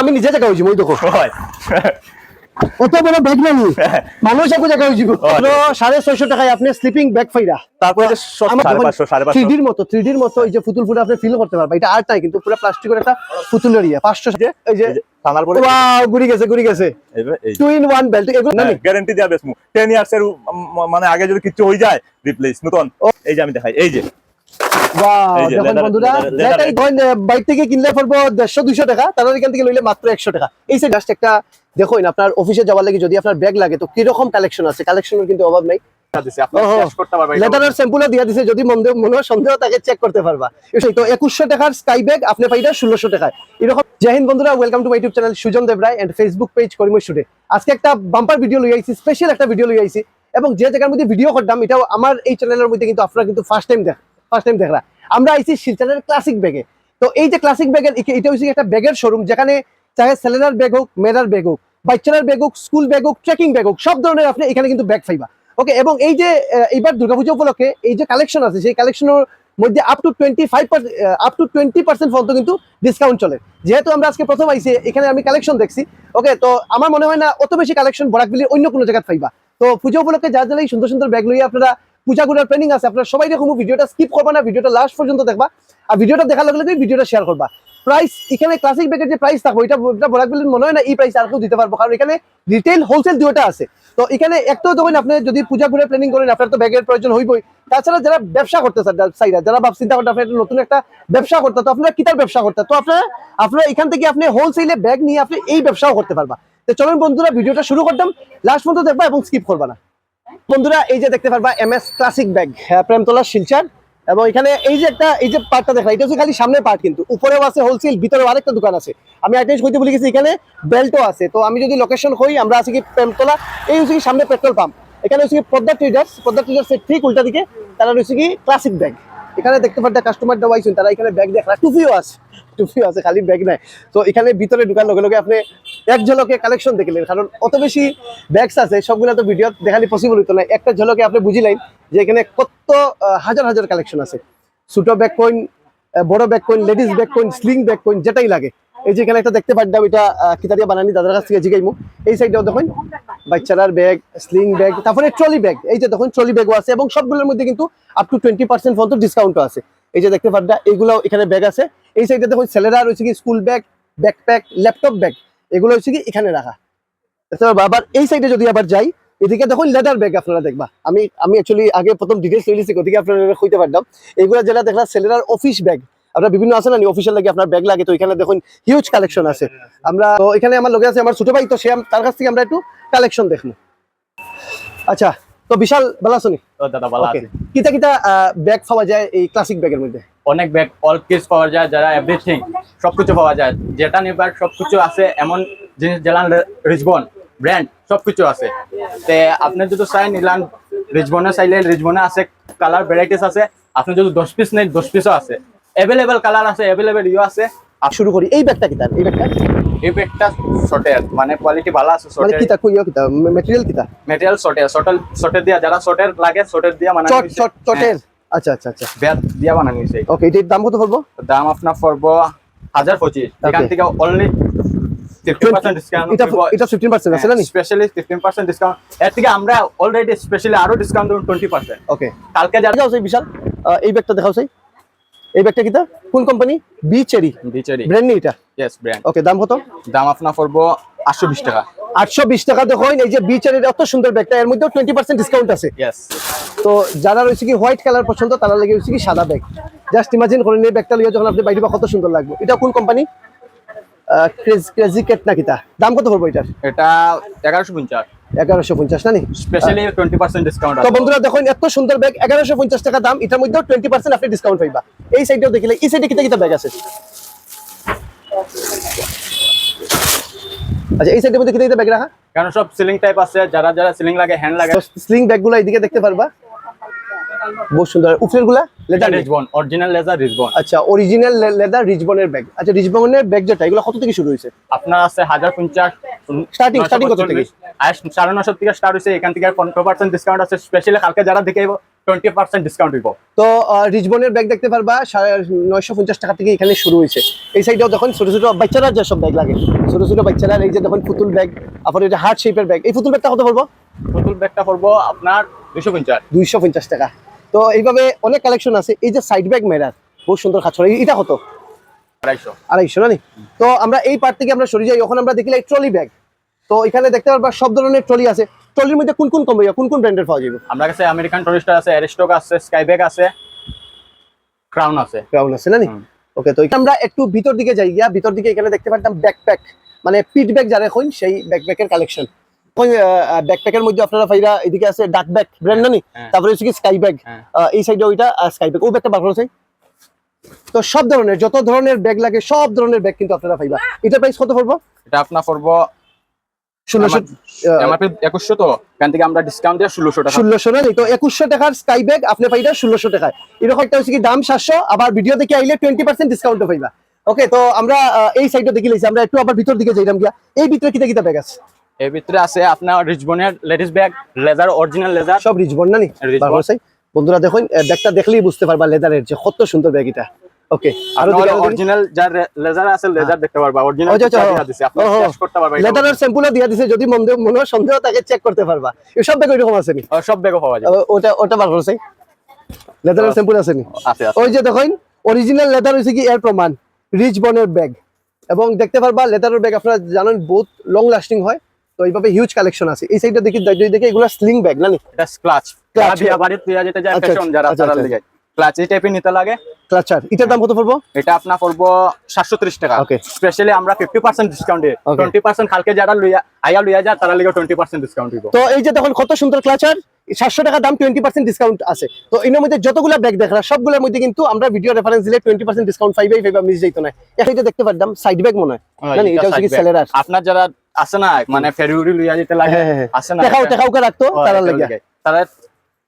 আমি নিজে জায়গা হইছি দেখো। কত বড় ব্যাগ নাই মানুষ একু জায়গা হইছি সাড়ে ছয়শো টাকায় আপনি স্লিপিং ব্যাগ পাইরা তারপরে যে সব আমার সাড়ে পাঁচশো সাড়ে পাঁচশো। থ্রিডির মতো থ্রিডির মতো এই যে পুতুল ফুটা আপনি ফিল করতে পারবেন। এটা আর্ট নাই কিন্তু পুরো প্লাস্টিকের একটা ইয়ে পাঁচশো এই যে এই পরে ওয়াও ঘুরি গেছে ঘুরি গেছে। এই টু ইন ওয়ান বেল্ট এগুলো না গ্যারান্টি দেওয়া বেশ টেন ইয়ার্স এর মানে আগে যদি কিছু হয়ে যায় রিপ্লেস নতুন। এই যে আমি দেখাই এই যে। বন্ধুরা বাইক থেকে কিনলে পড়ব দেড়শো দুইশো টাকা তারা এখান থেকে লইলে মাত্র একশো টাকা। এই যে জাস্ট একটা দেখুন আপনার অফিসে যাওয়ার লাগে যদি আপনার ব্যাগ লাগে তো কীরকম কালেকশন আছে? কালেকশনের কিন্তু অভাব নাই। দিছে আপনি ওহো। শেষ করতে পারবেন এটা লেটারের স্যাম্পল দিয়া দিছে যদি মনে মনে সন্দেহ তাকে চেক করতে পারবা। তো একুশশো টাকার স্কাই ব্যাগ আপনি পাইটা ষোলোশো টাকায়। এরকম জয় বন্ধুরা welcome to my YouTube channel Sujan Debroy and Facebook page শুটে। আজকে একটা বাম্পার ভিডিও লই আইছি স্পেশাল একটা ভিডিও লই আইছি এবং যে জায়গার মধ্যে ভিডিও করতাম এটাও আমার এই চ্যানেলের মধ্যে কিন্তু আপনারা কিন্তু ফার্স্ট টাইম দেখ ফার্স্ট টাইম দেখরা আমরা আইছি শিলচরের ক্লাসিক ব্যাগে তো এই যে ক্লাসিক ব্যাগের এটা হচ্ছে একটা ব্যাগের শোরুম যেখানে চাহে ছেলেরার ব্যাগ হোক মেয়েরার ব্যাগ হোক বাচ্চারার ব্যাগ হোক স্কুল ব্যাগ হোক ট্রেকিং ব্যাগ হোক, সব ধরনের আপনি এখানে কিন্তু ব্যাগ ওকে এবং এই যে এইবার দুর্গাপূজা উপলক্ষে এই যে কালেকশন আছে, সেই কালেকশনের মধ্যে up to twenty five up to twenty percent পর্যন্ত কিন্তু ডিসকাউন্ট চলে। যেহেতু আমরা আজকে প্রথম আইছি, এখানে আমি কালেকশন দেখছি। ওকে তো আমার মনে হয় না অত বেশি কালেকশন বরাকবিলির অন্য কোনো জায়গায় পাইবা। তো পুজো উপলক্ষে যা যা এই সুন্দর সুন্দর ব্যাগ লইয়া আপনারা পূজাগুলোর প্ল্যানিং আছে, আপনারা সবাই দেখুন ভিডিওটা স্কিপ করবা না, ভিডিওটা লাস্ট পর্যন্ত দেখবা, আর ভিডিওটা দেখার লগে লগে ভিডিওটা শেয়ার করবা। প্রাইস এখানে ক্লাসিক ব্যাগের যে প্রাইস থাকবে এটা এটা বরাকবিলির মনে হয় না, এই প্রাইস আর কেউ দিতে পারব, কারণ এখানে রিটেল হোলসেল দুটো আছে। তো এখানে একটা তখন আপনি যদি পূজা ঘুরে প্ল্যানিং করেন, আপনার তো ব্যাগের প্রয়োজন হইবই। তাছাড়া যারা ব্যবসা করতে সাইডা যারা ভাব চিন্তা করতে আপনার নতুন একটা ব্যবসা করতে, তো আপনারা কিতার ব্যবসা করতে? তো আপনারা আপনারা এখান থেকে আপনি হোলসেলে ব্যাগ নিয়ে আপনি এই ব্যবসাও করতে পারবা। তো চলুন বন্ধুরা, ভিডিওটা শুরু করতাম লাস্ট পর্যন্ত দেখবা এবং স্কিপ করবা না। বন্ধুরা, এই যে দেখতে পারবা M S classic bag Premtala, Silchar. এবং এখানে এই যে একটা, এই যে পার্টটা দেখা এটা হচ্ছে খালি সামনে পার্ট কিন্তু। উপরেও আছে হোলসেল ভিতরেও আরেকটা দোকান আছে। আমি একটা জিনিস ভুলে গেছি, এখানে বেল্টও আছে। তো আমি যদি লোকেশন হই আমরা আছি কি প্রেমতলা, এই হচ্ছে কি সামনে পেট্রোল পাম্প এখানে হচ্ছে কি পদ্মা ট্রেডার্স পদ্মা ট্রেডার্স এর ঠিক উল্টা দিকে, তারা হচ্ছে কি ক্লাসিক ব্যাগ এখানে দেখতে পারতে কাস্টমার দেওয়া তারা এখানে ব্যাগ দেখা টুপিও আছে। টুপিও আছে, খালি ব্যাগ নাই। তো এখানে ভিতরে ঢুকার লগে লগে আপনি এক ঝলকে কালেকশন দেখলেন কারণ অত বেশি ব্যাগস আছে, সবগুলো তো ভিডিও দেখালি পসিবল হতো না। একটা ঝলকে আপনি বুঝিলেন যে এখানে কত হাজার হাজার কালেকশন আছে। ছোট ব্যাগ কইন বড় ব্যাগ কইন লেডিস ব্যাগ কইন স্লিং ব্যাগ কইন যেটাই লাগে। এই যে এখানে একটা দেখতে পারতাম এটা আহ, কিতা দিয়ে বানানি দাদার কাছ থেকে জিগাইমু। এই সাইডেও দেখুন বাচ্চারার ব্যাগ স্লিং ব্যাগ তারপরে ট্রলি ব্যাগ এই যে দেখুন ট্রলি ব্যাগও আছে এবং সবগুলোর মধ্যে কিন্তু আপ টু টোয়েন্টি পার্সেন্ট পর্যন্ত ডিসকাউন্টও আছে। এই যে দেখতে পারদা এইগুলো এখানে ব্যাগ আছে। এই সাইডে দেখুন ছেলেরা রয়েছে কি school bag backpack laptop bag এগুলো হচ্ছে কি এখানে রাখা। তারপর আবার এই সাইডে যদি আবার যাই এদিকে দেখুন লেদার ব্যাগ আপনারা দেখবা। আমি আমি অ্যাকচুয়ালি আগে প্রথম ডিটেলস লইছি ওদিকে আপনারা কইতে পারতাম। এগুলো যেটা দেখলাম ছেলেরার অফিস ব্যাগ আপনার বিভিন্ন আছে না অফিসের লাগে আপনার ব্যাগ লাগে তো এখানে দেখুন হিউজ কালেকশন আছে। আমরা তো এখানে আমার লগে আছে আমার ছোট ভাই তো সে তার কাছ থেকে আমরা একটু কালেকশন দেখব। আচ্ছা তো বিশাল বালাসনি ও দাদা ভালো আছে। কিতা কিতা ব্যাগ পাওয়া যায় এই ক্লাসিক ব্যাগের মধ্যে? অনেক ব্যাগ অল কিস পাওয়া যায় যারা এভরিথিং সবকিছু পাওয়া যায়। যেটা নিবার সবকিছু আছে এমন জিনিস জেলান রিজবন ব্র্যান্ড সবকিছু আছে। তে আপনি যদি চাই নিলান রিজবনে চাইলে রিজবনে আছে কালার ভ্যারাইটিস আছে। আপনি যদি দশ পিস নেই দশ পিসও আছে। এভেলেবেল কালার আছে এভেলেবেল ইউ আছে। আপ শুরু করি এই ব্যাগটা কিতা এই ব্যাগটা? এই ব্যাগটা শর্টের মানে কোয়ালিটি ভালো আছে মানে শর্টের কিতা কইও কিতা ম্যাটেরিয়াল কিতা? মেটেরিয়াল শর্টের শর্টের শর্টের দিয়া যারা শর্টের লাগে শর্টের দিয়া মানে চট চট চটের আচ্ছা আচ্ছা আচ্ছা। ব্যাট দিয়া বানানো হয়েছে ওকে এটার দাম কত পড়ব? দাম আপনার পড়ব হাজার পঁচিশ এখান থেকে অনলি ফিফটি পার্সেন্ট ডিসকাউন্ট এটা এটা ফিফটিন পার্সেন্ট আছে না নি স্পেশালি ফিফটিন পার্সেন্ট ডিসকাউন্ট এর থেকে আমরা অলরেডি স্পেশালি আরও ডিসকাউন্ট দেবো টোয়েন্টি পার্সেন্ট ওকে কালকে যারা দেখাও বিশাল। আহ, এই ব্যাগটা দেখাও সেই এই ব্যাগটা কিতা কোন company B cherry Bcherry brand নি এটা? ইয়েস ব্র্যান্ড ওকে দাম কত? দাম আপনার পড়ব আটশো বিশ টাকা। আটশো বিশ টাকা দেখুন এই যে বি চেরির এত সুন্দর ব্যাগটা এর মধ্যে টোয়েন্টি পার্সেন্ট ডিসকাউন্ট আছে। ইয়েস তো যারা রয়েছে কি হোয়াইট কালার পছন্দ তারা লাগে হচ্ছে কি সাদা ব্যাগ। জাস্ট ইমাজিন করেন এই ব্যাগটা লিয়ে যখন আপনি বাইরে বা কত সুন্দর লাগবে। এটা কোন কোম্পানি ক্রেজি ক্রেজি কেট না কিতা দাম কত পড়ব এটার? এটা এগারোশো পঞ্চাশ। এগারোশো পঞ্চাশ না স্পেশালি টোয়েন্টি পার্সেন্ট ডিসকাউন্ট তো বন্ধুরা দেখুন এত সুন্দর ব্যাগ এগারোশো পঞ্চাশ টাকা দাম এটার মধ্যেও টোয়েন্টি পার্সেন্ট আপনি ডিসকাউন্ট পাইবা। এই সাইডেও দেখিলে এই সাইডে কিতা কিতা ব্যাগ আছে? আচ্ছা এই সাইডের মধ্যে কিতা কিতা ব্যাগ রাখা? কারণ সব সিলিং টাইপ আছে যারা যারা সিলিং লাগে হ্যান্ড লাগে। সিলিং ব্যাগগুলা এদিকে দেখতে পারবা। বহুত সুন্দর। উপরেরগুলা লেদার রিজবন অরিজিনাল লেজার রিজবন আচ্ছা অরিজিনাল লেদার রিজবনের ব্যাগ আচ্ছা রিজবনের ব্যাগ যেটা এগুলো কত থেকে শুরু হয়েছে? আপনার আছে হাজার পঞ্চাশ Starting- starting কত থেকে? সাড়ে নশো থেকে স্টার্ট হয়েছে এখান থেকে পনেরো পার্সেন্ট ডিসকাউন্ট আছে। স্পেশালি কালকে যারা দেখে টোয়েন্টি পার্সেন্ট ডিসকাউন্ট দিব তো রিজবনের ব্যাগ দেখতে পারবা নয়শো পঞ্চাশ টাকা থেকে এখানে শুরু হয়েছে। এই সাইডেও দেখুন ছোট ছোট বাচ্চারা যেসব ব্যাগ লাগে। ছোট ছোট বাচ্চারা এই যে দেখুন পুতুল ব্যাগ আপনার এটা হার্ট শেপের ব্যাগ এই পুতুল ব্যাগটা কত পড়ব? পুতুল ব্যাগটা পড়ব আপনার দুশো পঞ্চাশ। দুইশো পঞ্চাশ টাকা। তো এইভাবে অনেক কালেকশন আছে। এই যে সাইড ব্যাগ মেরার বহুত সুন্দর খাচ্ছ। এটা কত? আড়াইশো। আড়াইশো না? তো আমরা এই পার্ট থেকে আমরা সরে যাই। ওখানে আমরা দেখলে ট্রলি ব্যাগ তো এখানে দেখতে পারবা সব ধরনের ট্রলি আছে। ট্রলির মধ্যে কোন কোন কোম্পানি কোন কোন ব্র্যান্ডের পাওয়া যাবে আমরা কাছে আমেরিকান টুরিস্টার আছে অ্যারিস্টক আছে স্কাই ব্যাগ আছে ক্রাউন আছে। ক্রাউন আছে না নি ওকে তো আমরা একটু ভিতর দিকে যাই গিয়া। ভিতর দিকে এখানে দেখতে পারতাম ব্যাকপ্যাক মানে পিট ব্যাগ যারা এখন সেই ব্যাকপ্যাকের কালেকশন ওই ব্যাকপ্যাকের মধ্যে আপনারা এদিকে আছে ডাক ব্যাগ ব্র্যান্ড না। তারপরে হচ্ছে কি স্কাই ব্যাগ। এই সাইডে ওইটা স্কাই ব্যাগ ও ব্যাগটা বার করেছে তো সব ধরনের যত ধরনের ব্যাগ লাগে সব ধরনের ব্যাগ কিন্তু আপনারা পাইবা এটা প্রাইস কত পড়ব? এটা আপনার পড়ব ষোলোশো একুশশো তো। এখান থেকে আমরা ডিসকাউন্ট দিয়ে ষোলোশো টাকা। ষোলোশো না তো একুশশো টাকার স্কাই ব্যাগ আপনি পাইটা ষোলোশো টাকায়। এরকম একটা হচ্ছে কি দাম সাতশো আবার ভিডিও দেখে আইলে টোয়েন্টি পার্সেন্ট ডিসকাউন্টও পাইবা ওকে তো আমরা এই সাইডটা দেখে লইছি আমরা একটু আবার ভিতর দিকে যাইলাম গিয়া। এই ভিতরে কিতা কিতা ব্যাগ আছে? এর ভিতরে আছে আপনার রিচবনের ladies bag leather original leather. সব রিজবন না নি। বন্ধুরা দেখুন ব্যাগটা দেখলেই বুঝতে পারবা লেদারের যে কত সুন্দর ব্যাগ এটা। ওকে আরও অরিজিনাল যার লেজার আছে লেজার দেখতে পারবা। অরিজিনাল আচ্ছা, আচ্ছা, দিছে আপনি ও। করতে পারবা লেদারের স্যাম্পলও দিয়ে দিছে যদি মনে মনে হয় সন্দেহ তাকে চেক করতে পারবা। সব ব্যাগ ওইরকম আছে নি? সব ব্যাগও পাওয়া যায় ওটা ওটা বার করছে লেদারের স্যাম্পল আছে নি? আছে আছে। ওই যে দেখুন অরিজিনাল লেদার হয়েছে কি এর প্রমাণ রিচ বনের ব্যাগ। এবং দেখতে পারবা লেদারের ব্যাগ আপনারা জানেন বহুত লং লাস্টিং হয়। তো এইভাবে হিউজ কালেকশন আছে। এই সাইডটা দেখি যদি দেখি এগুলো স্লিং ব্যাগ না এটা ক্লাচ ক্লাচ বিয়া বাড়ি তুই যেতে যায় ফ্যাশন যারা তারা আচ্ছা। ক্লাচ এই টাইপের নিতে লাগে। ক্লাচার এটার দাম কত পড়ব? এটা আপনার পড়ব সাতশো ত্রিশ টাকা। ওকে স্পেশালি আমরা ফিফটি পার্সেন্ট ডিসকাউন্ট দিই। Okay. টোয়েন্টি পার্সেন্ট কালকে যারা লইয়া আইয়া লইয়া যায় তারা লিগে টোয়েন্টি পার্সেন্ট ডিসকাউন্ট দিব। তো এই যে দেখুন কত সুন্দর ক্লাচার সাতশো টাকা দাম টোয়েন্টি পার্সেন্ট ডিসকাউন্ট আছে। তো এর মধ্যে যতগুলো ব্যাগ দেখরা সবগুলোর মধ্যে কিন্তু আমরা ভিডিও রেফারেন্স দিলে টোয়েন্টি পার্সেন্ট ডিসকাউন্ট ফাইভাই ফাইভ মিস যাইতো না। এটা দেখতে পারতাম সাইড ব্যাগ মনে হয়। না এটা হচ্ছে কি সেলেরার আপনার যারা আছে না মানে ফেরিউরি লইয়া যেতে লাগে হ্যাঁ, হ্যাঁ, হ্যাঁ। আছে না দেখাও দেখাও রাখতো তারা লাগে। তারা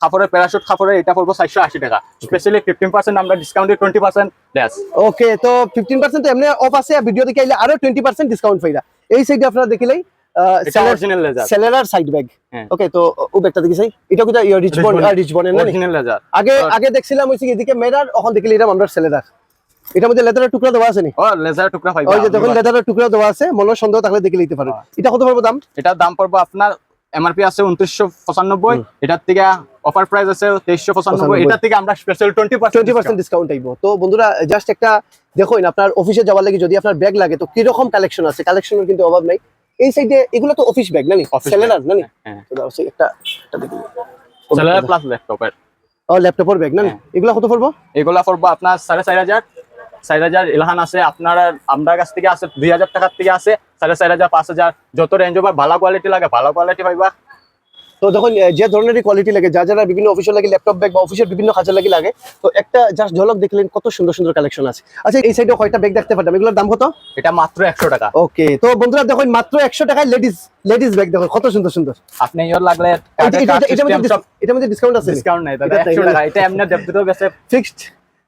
কাপড়ের প্যারাশুট কাপড়ের এটা পড়ব চারশো আশি টাকা। স্পেশালি ফিফটিন পার্সেন্ট আমরা discount twenty percent less okay তো ফিফটিন পার্সেন্ট এমনি অফ আছে ভিডিও দেখে আইলে আরও টোয়েন্টি পার্সেন্ট ডিসকাউন্ট পাইরা। এই সাইডে আপনারা দেখিলেই এটা অরিজিনাল লেজার সেলেরার সাইড ব্যাগ। ওকে তো ও ব্যাগটা দেখিসাই এটা কোথায়? রিচবন রিচবনের না নি? অরিজিনাল লেজার আগে আগে দেখছিলাম এদিকে মেরার এখন দেখিলে এটা আমরা সেলেরার এটার মধ্যে লেদারের টুকরা দেওয়া আছে নি? ও লেজার টুকরা পাইবা ওই যে দেখুন লেদারের টুকরা দেওয়া আছে মনে হয় সন্দেহ থাকলে দেখে নিতে হ্যাঁ। এটা কত পড়ব দাম? এটার দাম পড়ব আপনার এমআরপি আছে উনত্রিশশো পঁচানব্বই এটার থেকে অফার প্রাইস আছে তেইশশো পঁচানব্বই 95 এটার থেকে আমরা special twenty twenty percent discount আইব তো বন্ধুরা জাস্ট একটা দেখুন আপনার অফিসে যাওয়ার লাগে যদি আপনার ব্যাগ লাগে তো কি রকম কালেকশন আছে? কালেকশনের কিন্তু অভাব নাই। এই সাইডে এগুলো তো অফিস ব্যাগ নানি? সেলেরার নানি? হ্যাঁ তো দাও, সেই একটা একটা দেখি। সেলার প্লাস ল্যাপটপের ও ল্যাপটপের ব্যাগ নানি? হ্যাঁ। এগুলো কত পড়ব? এগুলা পড়ব আপনার সাড়ে চার হাজার। চার হাজার ইলহান আছে আপনার কাছ থেকে আছে দুই হাজার টাকার থেকে আছে সাড়ে চার হাজার পাঁচ হাজার যত রেঞ্জ ওভার ভালো কোয়ালিটি লাগে ভালো কোয়ালিটি পাইবা। তো যখন যে ধরনের কোয়ালিটি লাগে যা যারা বিভিন্ন অফিসের লাগে ল্যাপটপ ব্যাগ বা অফিসের বিভিন্ন কাজের লাগে লাগে তো একটা জাস্ট ঝলক দেখলেন কত সুন্দর সুন্দর কালেকশন আছে। আচ্ছা এই সাইডে কয়টা ব্যাগ দেখতে পারতাম? এগুলোর দাম কত? এটা মাত্র একশো টাকা। ওকে তো বন্ধুরা দেখুন মাত্র একশো টাকায় লেডিস লেডিস ব্যাগ দেখো কত সুন্দর সুন্দর। আপনি ইয়োর লাগলে এটা- মধ্যে ডিসকাউন্ট আছে। ডিসকাউন্ট নেই দাদা এটা এমনি ফিক্সড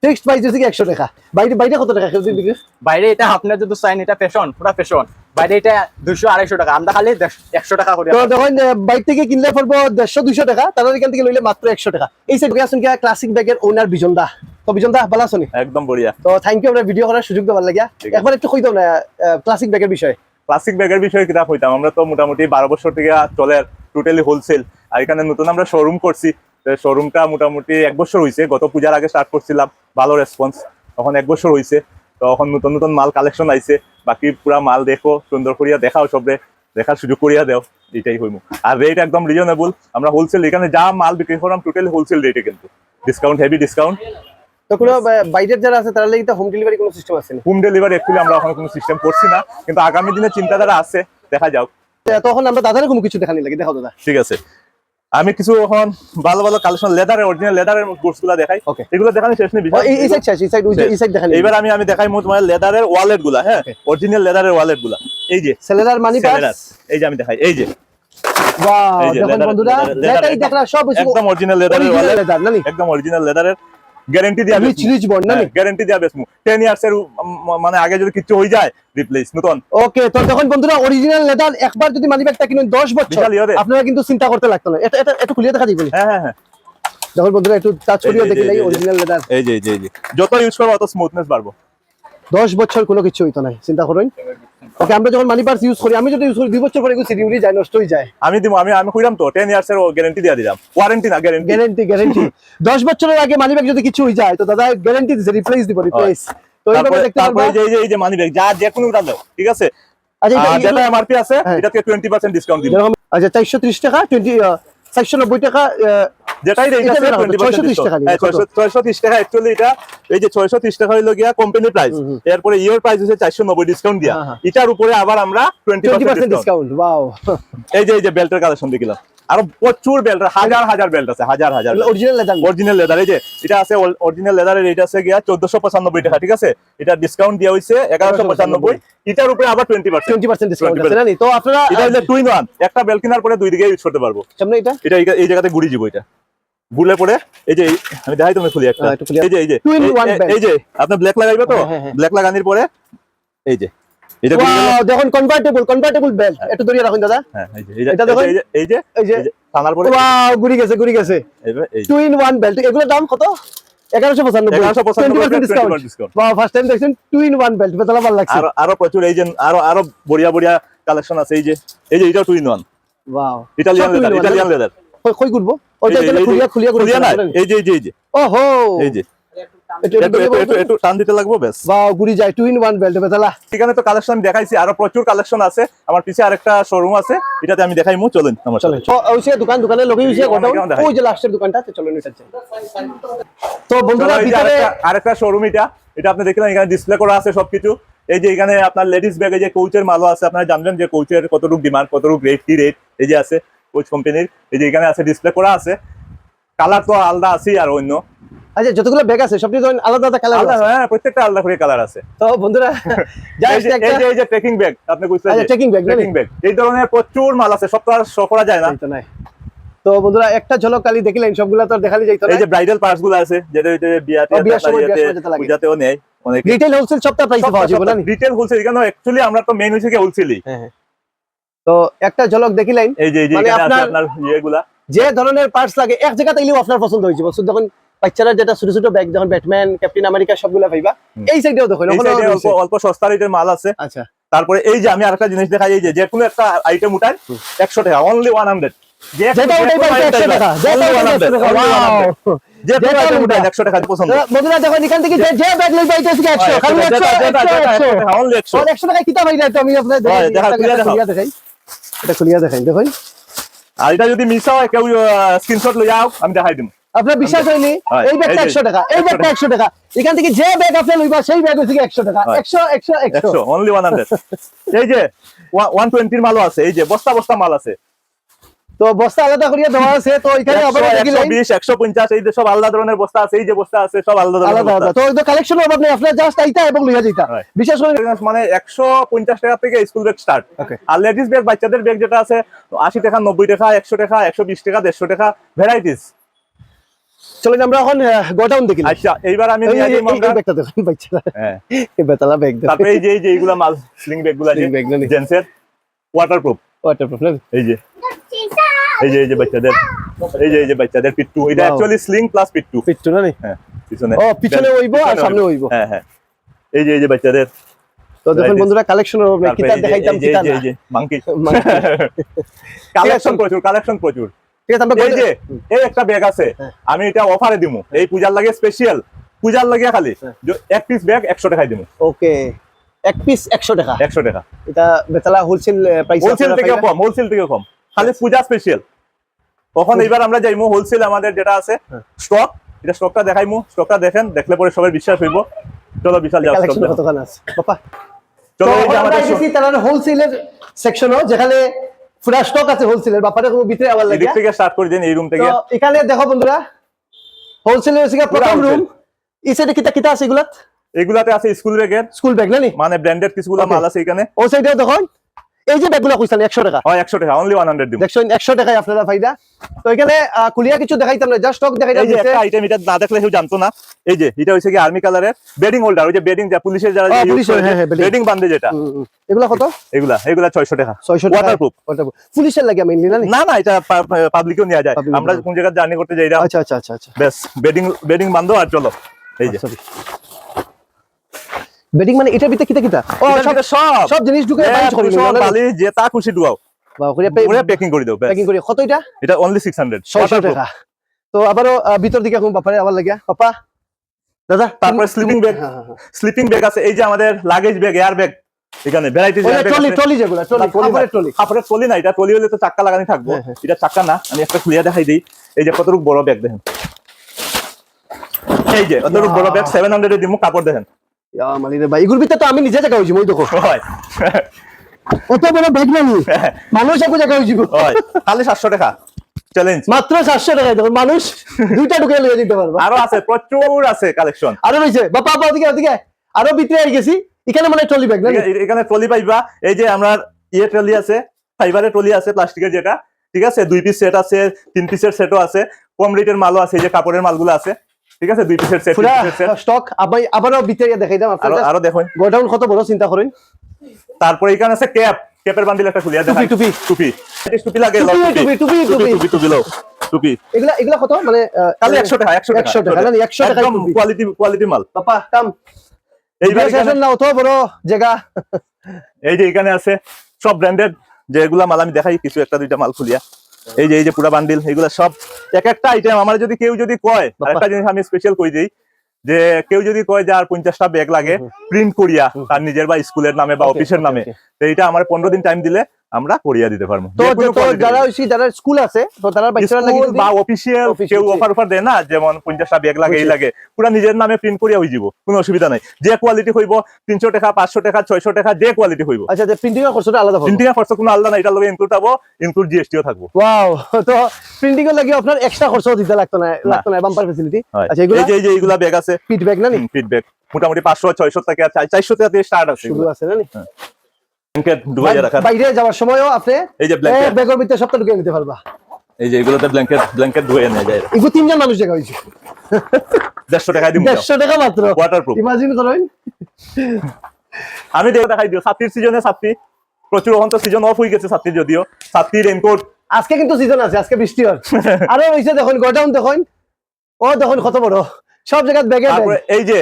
ফিক্সড প্রাইস হচ্ছে কি একশো টাকা। বাইরে বাইরে কত টাকা বিক্রি? বাইরে এটা আপনার যদি চাইন এটা ফ্যাশন পুরা ফ্যাশন বাইরে এটা দুশো আড়াইশো টাকা আমরা খালি একশো টাকা করে তো দেখুন বাইক থেকে কিনলে পড়ব টাকা তারা এখান থেকে লইলে মাত্র একশো টাকা। এই সাইড আসুন কি ক্লাসিক ব্যাগের ওনার বিজন দা তো বিজন দা ভালো একদম বঢ়িয়া তো থ্যাংক ইউ আমরা ভিডিও করার সুযোগ দেওয়ার লাগিয়া। একবার একটু কই দাও না ক্লাসিক ব্যাগের বিষয়ে। ক্লাসিক ব্যাগের বিষয়ে কিতাব হইতাম। আমরা তো মোটামুটি বারো বছর থেকে চলে টোটালি হোলসেল আর এখানে নতুন আমরা শোরুম করছি। শোরুমটা মোটামুটি এক বছর হয়েছে গত পূজার আগে স্টার্ট করছিলাম ভালো রেসপন্স তখন এক বছর হয়েছে তখন নতুন নতুন মাল কালেকশন আইছে। বাকি পুরা মাল দেখো সুন্দর করিয়া দেখাও সবরে। দেখার সুযোগ করিয়া দেও এটাই হইমু। আর রেট একদম রিজনেবল আমরা হোলসেল এখানে যা মাল বিক্রি করলাম টোটালি হোলসেল রেটে কিন্তু। ডিসকাউন্ট হেভি ডিসকাউন্ট তো কোনো বাইরের যারা আছে তারা লাগি হোম ডেলিভারি কোনো সিস্টেম আছে না? হোম ডেলিভারি অ্যাকচুয়ালি আমরা ওখানে কোনো সিস্টেম করছি না। কিন্তু আগামী দিনে চিন্তাধারা আছে। দেখা যাক। তখন আমরা দাদারে কোনো কিছু দেখানি লাগে। দেখাও দাদা। ঠিক আছে। আমি কিছু এখন ভালো ভালো কালেকশন লেদারের অরিজিনাল লেদারের কোর্সগুলা দেখাই. এগুলো দেখানি শেষ নেই এই সাইড শেষ এই সাইড এই সাইড দেখাই এবার আমি আমি দেখাই মো তোমার লেদারের ওয়ালেটগুলা হ্যাঁ? অরিজিনাল লেদারের ওয়ালেটগুলা। এই যে। সেলেদার মানি পার্স এই যে আমি দেখাই এই যে। ওয়াও দেখুন বন্ধুরা লেদারই দেখলা সব একদম অরিজিনাল লেদারের ওয়ালেট একদম অরিজিনাল লেদারের গ্যারান্টি দিয়া রিচ রিচ বন্ড না গ্যারান্টি দিয়া বেসমু 10 ইয়ার্স এর মানে আগে যদি কিছু হয়ে যায় রিপ্লেস নতুন। ওকে তো তখন বন্ধুরা অরিজিনাল লেদার একবার যদি মানি ব্যাগটা কিনুন 10 বছর। আপনারা কিন্তু চিন্তা করতে লাগতো না। এটা এটা একটু খুলিয়ে দেখা দিবেন হ্যাঁ হ্যাঁ হ্যাঁ। দেখুন বন্ধুরা একটু টাচ করিও দেখি। অরিজিনাল লেদার এই যে। এই যে যত ইউজ করব অত স্মুথনেস বাড়বো। দশ বছর কোনো কিছু হইতো নাই চিন্তা করুন। ওকে আমরা যখন মানি পার্স ইউজ করি আমি যদি ইউজ করি দুই বছর পরে এগুলো সিডি উড়ে যায় নষ্ট হয়ে যায়। আমি দিব আমি আমি কইলাম তো টেন ইয়ার্স এর গ্যারান্টি দিয়ে দিলাম। ওয়ারেন্টি না গ্যারান্টি গ্যারান্টি গ্যারান্টি দশ বছরের আগে মানি ব্যাগ যদি কিছু হয়ে যায় তো দাদা গ্যারান্টি দিছে রিপ্লেস দিব রিপ্লেস তো এইভাবে দেখতে পারবা। এই যে এই যে মানি ব্যাগ যা যে কোনো দাও ঠিক আছে? আচ্ছা এটা- এমআরপি আছে হ্যাঁ। এটাতে টোয়েন্টি পার্সেন্ট ডিসকাউন্ট দিব। আচ্ছা চারশো ত্রিশ টাকা টোয়েন্টি চারশো নব্বই টাকা আহ, যেটাই রেট আছে বের হবে, 20% 630 টাকা নিবে, হ্যাঁ, 600 630 টাকা অ্যাকচুয়ালি এটা এই যে 630 টাকা হইল গিয়া কোম্পানি প্রাইস। এরপরে ইয়ার প্রাইস হচ্ছে 490 ডিসকাউন্ট দিয়া। হ্যাঁ, হ্যাঁ। এটার উপরে আবার আমরা 20% পার্সেন্ট ডিসকাউন্ট ডিসকাউন্ট ওয়াও এই যে এই যে বেল্টের কালেকশন দেখিলাম। আরও প্রচুর বেল্ট হাজার হাজার বেল্ট আছে হাজার হাজার অরিজিনাল লেদার অরিজিনাল লেদার এই যে এটা আছে অরিজিনাল লেদারের রেট আছে গিয়া 1495 টাকা ঠিক আছে? এটা ডিসকাউন্ট দেওয়া হইছে 1195 এটার উপরে আবার 20% টোয়েন্টি পার্সেন্ট ডিসকাউন্ট 20% আছে জানি তো আপনারা এটা হচ্ছে টুইন ওয়ান একটা বেল কেনার পরে দুই দিকে ইউজ করতে পারব। সামনে এটা এটা এই- জায়গাতে ঘুরি যাব এটা। বুলে পরে এই যে আমি দেখাই তুমি খুলি একটা। হ্যাঁ। এই যে এই যে। এই- যে আপনি ব্ল্যাক লাগাইবে তো? হ্যাঁ, হ্যাঁ, হ্যাঁ। ব্ল্যাক লাগানোর পরে এই যে। এটা দেখুন কনভার্টেবল কনভার্টেবল বেল্ট একটু ধরিয়ে রাখুন দাদা হ্যাঁ এই যে এটা দেখুন। এই যে এই যে টানার পরে ওয়াও ঘুরে গেছে ঘুরে গেছে টু ইন ওয়ান বেল্ট এগুলোর দাম কত এগারোশো পঁচানব্বই ডিসকাউন্ট ফার্স্ট টাইম দেখছেন টু ইন ওয়ান বেল্ট বেতলা ভালো লাগছে আরও আরও প্রচুর এই যে আরও আরও বড়িয়া বড়িয়া কালেকশন আছে এই যে এই যে এটা two in one wow Italian leather Italian? Leather কই ঘুরবো ওইটা খুলিয়া খুলিয়া এই যে এই যে এই যে ওহো এই যে একটু একটু একটু একটু একটু টান দিতে লাগবো বেশ ওয়াও ঘুরি যায় টু ইন ওয়ান বেল্ট বেতলা এখানে তো কালেকশন দেখাইছি আরও প্রচুর কালেকশন আছে। আমার পিছে আরেকটা শোরুম আছে এটাতে আমি দেখাইমু চলুন আমার চলেন। দোকান দোকানে লগে হইছে অনেক গোডাউন অনেক দেখাই। ওই যে লাস্টের দোকানটা চলেন এটা তো বন্ধুরা চলো, এই যে ভিতরে আরেকটা- আরেকটা শোরুম এটা। এটা আপনি দেখলেন এখানে ডিসপ্লে করা আছে সবকিছু। এই যে এখানে আপনার লেডিস ব্যাগে যে কোচের মালও আছে আপনারা জানবেন যে কোচের কতটুকু ডিমান্ড কতটুকু রেট কি রেট এই যে আছে কোচ কোম্পানির এই যে এখানে আছে ডিসপ্লে করা আছে। কালার তো আলাদা আছে আর অন্য। আচ্ছা যতগুলো ব্যাগ আছে সবটি ধরেন আলাদা আলাদা কালার আলাদা হ্যাঁ প্রত্যেকটা আলাদা করে কালার আছে। তো বন্ধুরা জাস্ট যে এই একটা যে এই যে ট্রেকিং ব্যাগ আপনি বুঝতে আচ্ছা, trekking bag, ট্রেকিং ব্যাগ এই ধরনের প্রচুর মাল আছে সব তো আর শো করা যায় না। তো নাই। তো বন্ধুরা একটা ঝলক কালি দেখিলেন সবগুলা তো দেখালি যাইতো না এই যে ব্রাইডাল পার্টসগুলো আছে যেটা বিয়াতে নেয় অনেক রিটেল হোলসেল সবটা প্রাইসে পাওয়া যাবে না রিটেল হোলসেল এখানে অ্যাকচুয়ালি আমরা তো মেইন হচ্ছে হোলসেলই হ্যাঁ হ্যাঁ। তো একটা ঝলক দেখিলেন এই যে এই যে মানে আপনার- ইয়েগুলা। যে ধরনের পার্টস লাগে এক জায়গাতে এলেও আপনার পছন্দ হয়েছে বস্তু যখন বাচ্চারা যেটা ছোট ছোট ব্যাগ যখন ব্যাটম্যান ক্যাপ্টেন আমেরিকা সবগুলা পাইবা। এই সাইডেও রয়েছে। অল্প অল্প সস্তা রেটের মাল আছে। আচ্ছা। তারপরে এই যে আমি আরেকটা জিনিস দেখাই এই যে যে কোনো একটা আইটেম উঠাই একশো টাকা অনলি ওয়ান হান্ড্রেড আর এটা দেখা, যদি মিস হয় কেউ স্ক্রিনশট লই যাও আমি দেখাই দিম। আপনার বিশ্বাস হয়নি? এই ব্যাগটা যে, একশো টাকা এই ব্যাগটা একশো টাকা। এখান থেকে যে ব্যাগ আপনি লইবা সেই ব্যাগ হচ্ছে একশো টাকা। একশো একশো একশো। অনলি ওয়ান হান্ড্রেড এই যে ওয়ান টোয়েন্টির মালও আছে এই যে বস্তা বস্তা মাল আছে। তো বস্তা আলাদা করিয়া দেওয়া আছে তো এখানে আবার বিশ একশো পঞ্চাশ এই যে সব আলাদা ধরনের বস্তা আছে এই যে বস্তা আছে সব আলাদা আলাদা তো কালেকশন অভাব নেই আপনার জাস্ট আইতা এবং লইয়া যাইতা। বিশেষ করে মানে একশো পঞ্চাশ টাকা থেকে স্কুল ব্যাগ স্টার্ট. আর লেডিস ব্যাগ বাচ্চাদের ব্যাগ যেটা আছে আশি টাকা নব্বই টাকা একশো টাকা একশো বিশ টাকা দেড়শো টাকা ভ্যারাইটিস চলেন আমরা এখন গোডাউন দেখি আচ্ছা এইবার আমি নিয়ে যাই আমরা ব্যাগটা দেখুন বাচ্চারা হ্যাঁ। এই বেতালা ব্যাগ দেখুন। তারপরে এই যে এই যে এইগুলা মাল স্লিং ওয়াটারপ্রুফ এই যে। এই যে এই যে বাচ্চাদের এই যে এই যে বাচ্চাদের পিট্টু। এটা অ্যাকচুয়ালি স্লিং প্লাস পিট্টু। পিচ্ছু না নি? হ্যাঁ পিছনে। ও পিছনে হইবো আর সামনে হইবো হ্যাঁ হ্যাঁ। এই যে এই যে বাচ্চাদের। তো দেখুন বন্ধুরা কিতাব যে- দেখাইতাম কিতাব এই। কালেকশন প্রচুর কালেকশন প্রচুর। ঠিক আছে আমরা এই যে এই একটা ব্যাগ আছে হ্যাঁ। আমি এটা অফারে দিমু। এই পূজার লাগে স্পেশাল পূজার লাগে খালি। হ্যাঁ। এক পিস ব্যাগ একশো টাকায় দিমু। ওকে এক পিস একশো টাকা। একশো টাকা। এটা বেতালা হোলসেল প্রাইস হোলসেল থেকে কম হোলসেল থেকে কম। খালি পূজা স্পেশাল তখন এইবার আমরা যাইমু হোলসেল আমাদের যেটা আছে হ্যাঁ। স্টক এটা স্টকটা দেখাইমু। স্টকটা দেখেন দেখলে পরে সবাই বিশ্বাস হইব। চলো বিশাল যাও কালেকশন। আছে? বাপা চলো এই যে আমাদের হোলসেলের সেকশনও যেখানে পুরা স্টক আছে হোলসেলের ব্যাপারে কোনো ভিতরে আবার লাগে থেকে স্টার্ট করে দেন এই রুম থেকে। এখানে দেখো বন্ধুরা হোলসেলের হচ্ছে প্রথম রুম wholesale। এই সাইডে কিতা কিতা আছে এগুলা এগুলাতে আছে স্কুল ব্যাগ স্কুল ব্যাগ না মানে ব্র্যান্ডেড কিছুগুলো. মাল আছে এখানে। ও সাইডেও দেখুন এই যে ব্যাগগুলো কইছেন একশো টাকা? হয় একশো টাকা অনলি ওয়ান হান্ড্রেড দিব। দেখছেন একশো টাকায় আপনারা ফাইদা। তো এখানে কুলিয়া কিছু দেখাইতাম না জাস্ট স্টক দেখাইতাম এই যে একটা আইটেম এটা না দেখলে কেউ জানতো না। এই যে এটা হচ্ছে কি আর্মি কালারের বেডিং হোল্ডার ওই যে বেডিং যা পুলিশের যারা ও, পুলিশের, হ্যাঁ, হ্যাঁ, বেডিং বান্ধে যেটা। এগুলা কত? এগুলা এগুলা ছয়শো টাকা। ছয়শো টাকা। Waterproof। Waterproof। পুলিশের লাগে মেইনলি না না? না এটা পাবলিকও নেওয়া যায়। আমরা কোন জায়গায় জার্নি করতে যাই আচ্ছা আচ্ছা আচ্ছা আচ্ছা। বেশ বেডিং বেডিং বান্ধো আর চলো। এই যে। সরি বেডিং মানে এটার ভিতরে কিতা কিতা? ও সব সব। সব জিনিস ঢুকে হ্যাঁ, বাইশ করে সব বালি যে তা খুশি ডুয়াও প্যাকিং করে দাও প্যাকিং করে কত এটা এটা অনলি সিক্স হান্ড্রেড ছয়শো টাকা। তো আবারও আহ, ভিতর দিকে এখন বাপারে আবার লাগিয়া পাপা দাদা তারপরে স্লিপিং ব্যাগ। স্লিপিং ব্যাগ আছে এই যে আমাদের লাগেজ ব্যাগ এয়ার ব্যাগ এখানে ভ্যারাইটিজ ওই যে ট্রলি ট্রলি যেগুলা ট্রলি কাপড়ের ট্রলি কাপড়ের ট্রলি না এটা ট্রলি হলে তো চাক্কা লাগানি থাকব। হ্যাঁ, হ্যাঁ। এটা চাক্কা না আমি একটা খুলিয়া দেখাই দিই। এই যে কতটুকু বড় ব্যাগ দেখেন। এই যে অতটুকু বড় ব্যাগ সেভেন হান্ড্রেড দিব কাপড় দেখেন। ইয়া মালিরে ভাই এগুলোর ভিতরে তো আমি নিজে জায়গা হইছি মই দেখো। হয়। অত বড় ব্যাগ না মানুষ একু জায়গা হইছি হয়। খালি সাতশো টাকা। চ্যালেঞ্জ মাত্র সাতশো টাকায় দেখো মানুষ দুইটা ঢুকে লিয়ে দিতে পারবা। আরও আছে প্রচুর আছে কালেকশন আরও রয়েছে। বাপা বাপা ওদিকে ওদিকে। আরও ভিতরে আই গেছি। এখানে মানে ট্রলি ব্যাগ নি? এখানে ট্রলি পাইবা। এই যে আমরা ইয়ে ট্রলি আছে ফাইবারের ট্রলি আছে প্লাস্টিকের যেটা। ঠিক আছে? দুই পিস সেট আছে তিন পিসের সেটও আছে। কম রেটের মালও আছে এই যে কাপড়ের মালগুলো আছে। ঠিক আছে? দুই পিসের সেট স্টক আবার আবারও ভিতরে দেখাই দাম আপনারা আরও দেখুন। গোডাউন কত বড় চিন্তা করেন? তারপরে এখানে আছে ক্যাপ ক্যাপের বান্ডিল একটা খুলিয়া দেখাই। টুপি, টুপি। টুপি। লাগে টুপি, টুপি, টুপি, টুপি। টুপি লও টুপি এগুলা এগুলা কত? মানে তাহলে একশো টাকা একশো টাকা। 100 টাকা, না, না, 100 টাকায় একদম কোয়ালিটি কোয়ালিটি মাল। বাপা কাম। এখানে- না অত বড় জায়গা। এই যে এখানে আছে সব ব্র্যান্ডেড যেগুলা মাল আমি দেখাই কিছু একটা দুইটা মাল খুলিয়া। এই যে এই যে পুরা বান্ডিল এগুলো সব এক একটা আইটেম আমার যদি কেউ যদি কয় একটা জিনিস আমি স্পেশাল কই দিই যে কেউ যদি কয় যে আর পঞ্চাশটা ব্যাগ লাগে প্রিন্ট করিয়া তার নিজের বা স্কুলের নামে বা অফিসের নামে. তো এটা আমার পনেরো দিন টাইম দিলে আমরা করিয়া দিতে পারব। যারা যারা স্কুল আছে তো তারা বা অফিসিয়াল কেউ অফার অফার দেয় না যেমন পঞ্চাশ পঞ্চাশটা ব্যাগ লাগে এই লাগে পুরা নিজের নামে প্রিন্ট করিয়া হয়ে যাব কোনো অসুবিধা নাই। যে কোয়ালিটি হইব তিনশো টাকা পাঁচশো টাকা ছয়শো টাকা যে কোয়ালিটি হইব। আচ্ছা যে প্রিন্টিং এর খরচটা আলাদা প্রিন্টিং এর খরচ কোনো আলাদা নাই এটার লগে ইনক্লুড হব ইনক্লুড জিএসটিও থাকব। ওয়াও তো প্রিন্টিং এর লাগি আপনার এক্সট্রা খরচ দিতে লাগতো না লাগতো না বাম্পার ফ্যাসিলিটি আচ্ছা এগুলা? এই যে এই যে এইগুলা ব্যাগ আছে। ফিট ব্যাগ না নি ফিডব্যাক মোটামুটি পাঁচশো ছয়শো টাকা চার- চারশো টাকা দিয়ে স্টার্ট আছে শুরু আছে না বাইরে যাওয়ার সময়ও আপনি এই যে ব্যাগের ভিতরে সবটা ঢুকে নিতে পারবা। এই যে এগুলোতে ব্ল্যাঙ্কেট ব্ল্যাঙ্কেট ধুয়ে নিয়ে যায় এগুলো তিনজন মানুষ জায়গা হয়েছে। দেড়শো টাকায় দিব দেড়শো টাকা মাত্র। ওয়াটার প্রুফ ইমাজিন করেন। আমি দেখে দেখাই দিও সিজনে প্রচুর এখন তো সিজন অফ হয়ে গেছে ছাত্রীর যদিও। ছাত্রী রেনকোট আজকে কিন্তু সিজন আছে আজকে বৃষ্টি হয়। আরও হয়েছে দেখুন গোডাউন দেখুন। ও দেখুন কত বড়। সব জায়গায় ব্যাগে এই যে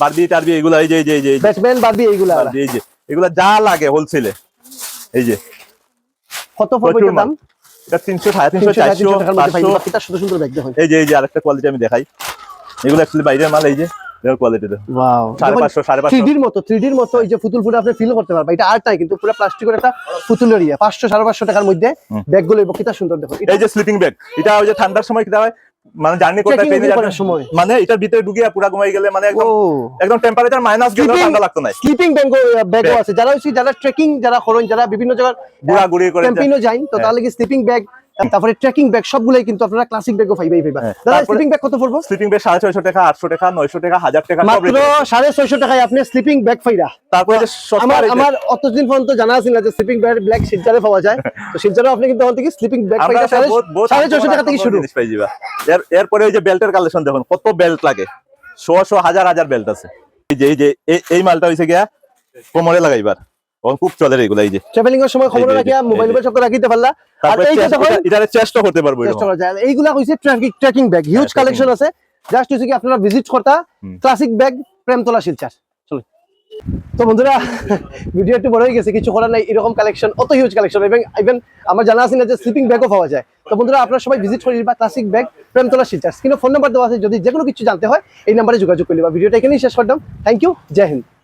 বারবি টারবি এগুলা এই যে এই যে এই যে এই যে। ব্যাটম্যান বারবি এইগুলা। এই যে। এগুলা যা লাগে হোলসেলে এই যে। কত পড়বে দাম? এটা তিনশো সাড়ে তিনশো তিনশো সাড়ে চারশো তিনশো টাকার মধ্যে পাঁচশো। পাইবা কিতা সুন্দর সুন্দর ব্যাগ দেখুন এই যে এই যে আরেকটা কোয়ালিটি আমি দেখাই। এগুলো বাইরের মাল এই যে। কোয়ালিটি ওয়াও মতো মতো এই যে পুতুল আপনি ফিল করতে পারবেন। এটা আর্ট নাই কিন্তু পুরো প্লাস্টিকের একটা পুতুলের ইয়ে টাকার মধ্যে সুন্দর দেখো। এটা এই যে স্লিপিং ব্যাগ এটা ওই যে ঠান্ডার সময় কিটা হয় মানে জার্নি করতে ট্রেনে যাওয়ার সময়। মানে এটার ভিতরে ঢুকিয়ে পুরা ঘুমাই গেলে মানে একদম একদম টেম্পারেচার মাইনাস গেলে ঠান্ডা লাগতো না স্লিপিং ব্যাগ ব্যাগও আছে। যারা হচ্ছে যারা ট্রেকিং যারা করেন যারা বিভিন্ন জায়গায় ঘোরাঘুরি করে ক্যাম্পিংও যাই তো হ্যাঁ। তাহলে কি স্লিপিং ব্যাগ তারপরে ট্রেকিং ব্যাগ সবগুলাই কিন্তু আপনারা ক্লাসিক ব্যাগও পাইবেই পাইবা দাদা স্লিপিং ব্যাগ কত পড়ব? স্লিপিং ব্যাগ সাড়ে ছয়শো টাকা আটশো টাকা নয়শো টাকা হাজার টাকা মাত্র rate। সাড়ে ছয়শো টাকায় আপনি স্লিপিং ব্যাগ পাইরা তারপরে আমার আমার অতদিন পর্যন্ত জানা আছে না যে স্লিপিং ব্যাগ ব্ল্যাক শিলচারে পাওয়া যায়। তো শিলচারে আপনি কিন্তু ওখান থেকে স্লিপিং ব্যাগ পাইরা সব সাড়ে বহুত- বহুত সাড়ে ছয়শো টাকা থেকে শুরু। পাই যাবা। এর এরপরে ওই যে বেল্টের কালেকশন দেখুন কত বেল্ট লাগে। শো শো হাজার হাজার বেল্ট আছে। এই যে এই যে এই- এই মালটা হয়েছে গিয়া কোমরে লাগাইবার। খুব চলে এগুলা এই যে। ট্রাভেলিং এর সময় খবর রাখিয়া মোবাইল এই যে। রাখিতে পারলা। আর এই যে এটা- এটারে চেষ্টা করতে পারব চেষ্টা করা যায় এইগুলা হইছে trekking trekking bag huge collection আছে। জাস্ট হচ্ছে কি আপনারা ভিজিট করতা ক্লাসিক ব্যাগ প্রেমতলা শিলচার। চলো। তো বন্ধুরা ভিডিও একটু বড় হয়ে গেছে কিছু করার নাই এরকম কালেকশন অত হিউজ কালেকশন এবং ইভেন আমার জানা আছে না যে স্লিপিং ব্যাগও পাওয়া যায়। তো বন্ধুরা আপনারা সবাই ভিজিট করে দিবা ক্লাসিক ব্যাগ প্রেমতলা শিলচার। কিন্তু ফোন নাম্বার দেওয়া আছে যদি যে কোনো কিছু জানতে হয় এই নাম্বারে যোগাযোগ করে নিবা ভিডিওটা এখানেই শেষ করলাম। Thank you Joy Hind